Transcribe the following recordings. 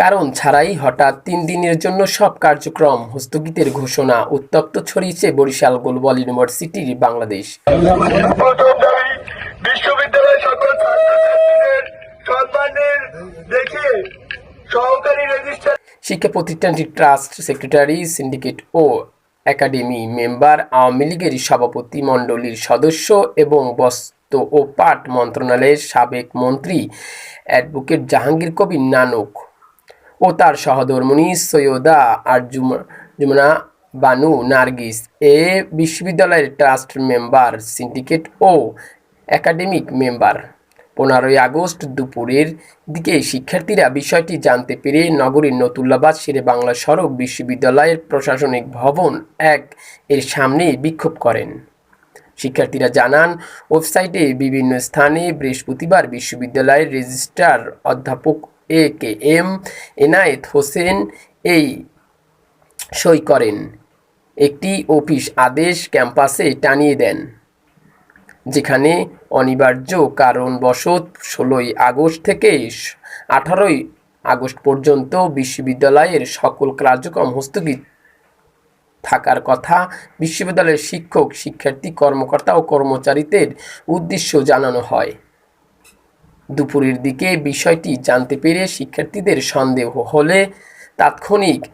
কারণ ছাড়াই হঠাৎ তিন দিনের জন্য সব কার্যক্রম স্থগিতের ঘোষণা উত্তপ্ত ছড়িয়েছে বরিশাল গ্লোবাল ইউনিভার্সিটির বাংলাদেশ। বিশ্ববিদ্যালয়ের সকল ছাত্রছাত্রীদের সম্মানের দেখে সহকারী রেজিস্ট্রার শিক্ষা প্রতিষ্ঠানটি ট্রাস্ট সেক্রেটারি সিন্ডিকেট ও একাডেমি মেম্বার আওয়ামী লীগের সভাপতি মণ্ডলীর সদস্য এবং বস্ত্র ও পাট মন্ত্রণালয়ের সাবেক মন্ত্রী অ্যাডভোকেট জাহাঙ্গীর কবির নানক। ও তার সহধর্মিণী সৈয়দা আর জুমনা বানু নার্গিস। এ বিশ্ববিদ্যালয়ের ট্রাস্ট মেম্বার, সিন্ডিকেট ও একাডেমিক মেম্বার। পনেরোই আগস্ট দুপুরের দিকে শিক্ষার্থীরা বিষয়টি জানতে পেরে নগরীর নতুল্লাবাদ শেরে বাংলা সড়ক বিশ্ববিদ্যালয়ের প্রশাসনিক ভবন এক এর সামনে বিক্ষোভ করেন। শিক্ষার্থীরা জানান, ওয়েবসাইটে বিভিন্ন স্থানে বৃহস্পতিবার বিশ্ববিদ্যালয়ের রেজিস্ট্রার অধ্যাপক A K M, Enayet Hossain এই সই করেন। একটি অফিস আদেশ ক্যাম্পাসে টানিয়ে দেন, যেখানে অনিবার্য কারণবশত ষোলোই আগস্ট থেকে আঠারোই আগস্ট পর্যন্ত বিশ্ববিদ্যালয়ের সকল কার্যক্রম স্থগিত থাকার কথা বিশ্ববিদ্যালয়ের শিক্ষক, শিক্ষার্থী, কর্মকর্তা ও কর্মচারীদের উদ্দেশ্য জানানো হয়। দুপুরের দিকে বিষয়টি জানতে পেরে শিক্ষার্থীদের সন্দেহ হলে তাৎক্ষণিক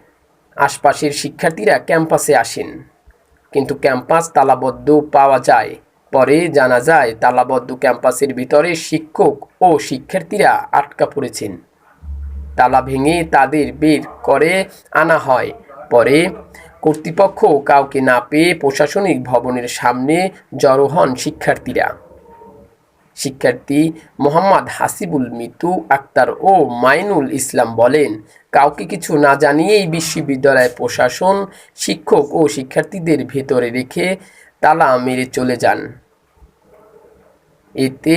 আশপাশের শিক্ষার্থীরা ক্যাম্পাসে আসেন। কিন্তু ক্যাম্পাস তালাবদ্ধ পাওয়া যায়। পরে জানা যায়, তালাবদ্ধ ক্যাম্পাসের ভিতরে শিক্ষক ও শিক্ষার্থীরা আটকা পড়েছেন। তালা ভেঙে তাদের বের করে আনা হয়। পরে কর্তৃপক্ষ কাউকে না পেয়ে প্রশাসনিক ভবনের সামনে জড়ো হন শিক্ষার্থীরা। শিক্ষার্থী মোহাম্মদ হাসিবুল মিতু আক্তার ও মাইনুল ইসলাম বলেন, কাউকে কিছু না জানিয়েই বিশ্ববিদ্যালয় প্রশাসন, শিক্ষক ও শিক্ষার্থীদের ভেতরে রেখে তালা মেরে চলে যান। এতে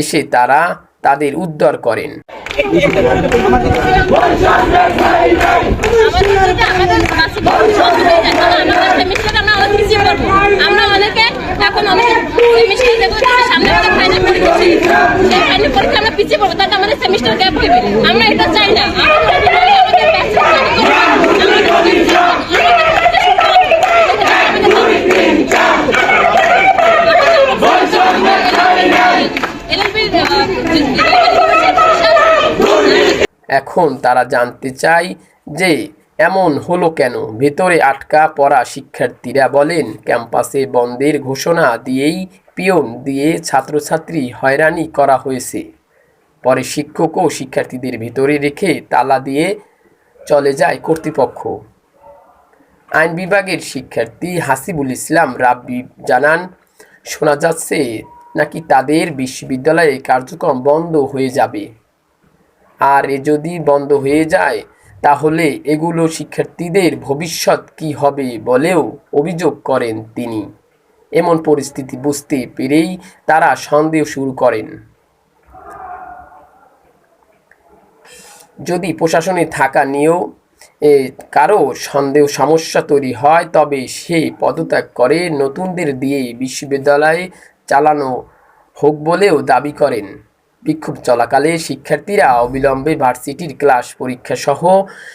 এসে তারা তাদের উদ্ধার করেন। আমরা অনেকে এখন অনেকে সামনে সেমিস্টার এখন তারা জানতে চায় যে এমন হলো কেন? ভেতরে আটকা পড়া শিক্ষার্থীরা বলেন, ক্যাম্পাসে বন্ধের ঘোষণা দিয়েই পিয়ন দিয়ে ছাত্রছাত্রী হয়রানি করা হয়েছে। পরে শিক্ষক ও শিক্ষার্থীদের ভেতরে রেখে তালা দিয়ে চলে যায় কর্তৃপক্ষ। আইন বিভাগের শিক্ষার্থী হাসিবুল ইসলাম রাব্বি জানান, শোনা যাচ্ছে নাকি তাদের বিশ্ববিদ্যালয়ে কার্যক্রম বন্ধ হয়ে যাবে। আর এ যদি বন্ধ হয়ে যায় তাহলে এগুলো শিক্ষার্থীদের ভবিষ্যৎ কি হবে বলেও অভিযোগ করেন তিনি। এমন পরিস্থিতি বুঝতে পেরেই তারা সন্দেহ শুরু করেন। যদি প্রশাসনে থাকা নিয়েও কারও সন্দেহ, সমস্যা তৈরি হয়, তবে সে পদত্যাগ করে নতুনদের দিয়ে বিশ্ববিদ্যালয়ে চালানো হোক বলেও দাবি করেন। বিক্ষোভ চলাকালে শিক্ষার্থীরা অবিলম্বে ভার্সিটির ক্লাস পরীক্ষা সহ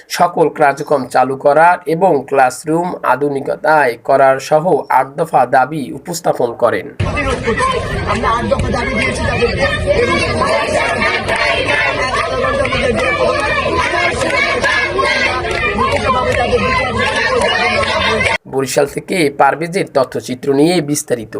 সকল কার্যক্রম চালু করার এবং ক্লাসরুম আধুনিকতায় করার সহ আট দফা দাবি উপস্থাপন করেন। বরিশাল থেকে পারভেজের তথ্যচিত্র নিয়ে বিস্তারিত।